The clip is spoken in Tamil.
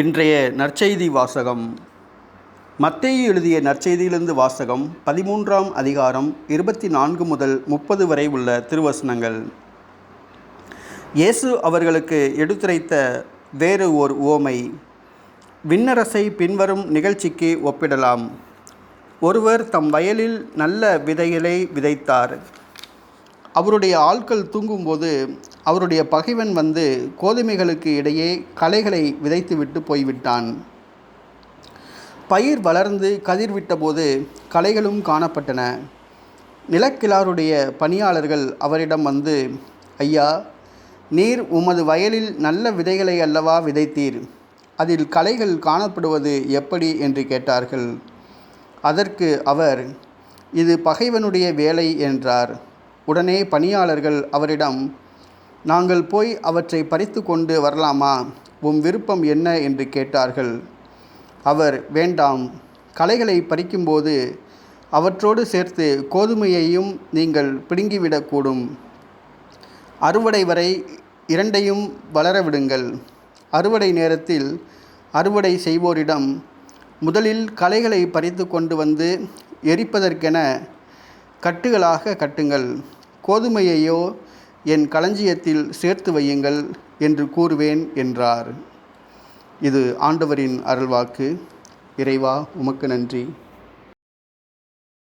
இன்றைய நற்செய்தி வாசகம். மத்தேயு எழுதிய நற்செய்தியிலிருந்து வாசகம் பதிமூன்றாம் அதிகாரம் இருபத்தி நான்கு முதல் முப்பது வரை உள்ள திருவசனங்கள். இயேசு அவர்களுக்கு எடுத்துரைத்த வேறு ஓர் ஓமை விண்ணரசை பின்வரும் நிகழ்ச்சிக்கு ஒப்பிடலாம். ஒருவர் தம் வயலில் நல்ல விதைகளை விதைத்தார். அவருடைய ஆட்கள் தூங்கும்போது அவருடைய பகைவன் வந்து கோதுமைகளுக்கு இடையே களைகளை விதைத்துவிட்டு போய்விட்டான். பயிர் வளர்ந்து கதிர் விட்டபோது களைகளும் காணப்பட்டன. நிலக்கிழாருடைய பணியாளர்கள் அவரிடம் வந்து ஐயா நீர் உமது வயலில் நல்ல விதைகளை அல்லவா விதைத்தீர்? அதில் களைகள் காணப்படுவது எப்படி? என்று கேட்டார்கள். அதற்கு அவர் இது பகைவனுடைய வேலை என்றார். உடனே பணியாளர்கள் அவரிடம் நாங்கள் போய் அவற்றை பறித்து கொண்டு வரலாமா? உம் விருப்பம் என்ன? என்று கேட்டார்கள். அவர் வேண்டாம். களைகளை பறிக்கும்போது அவற்றோடு சேர்த்து கோதுமையையும் நீங்கள் பிடுங்கிவிடக்கூடும். அறுவடை வரை இரண்டையும் வளரவிடுங்கள். அறுவடை நேரத்தில் அறுவடை செய்வோரிடம் முதலில் களைகளை பறித்து கொண்டு வந்து எரிப்பதற்கென கட்டுகளாக கட்டுங்கள். கோதுமையையோ என் களஞ்சியத்தில் சேர்த்து வையுங்கள் என்று கூறுவேன் என்றார். இது ஆண்டவரின் அருள்வாக்கு. இறைவா உமக்கு நன்றி.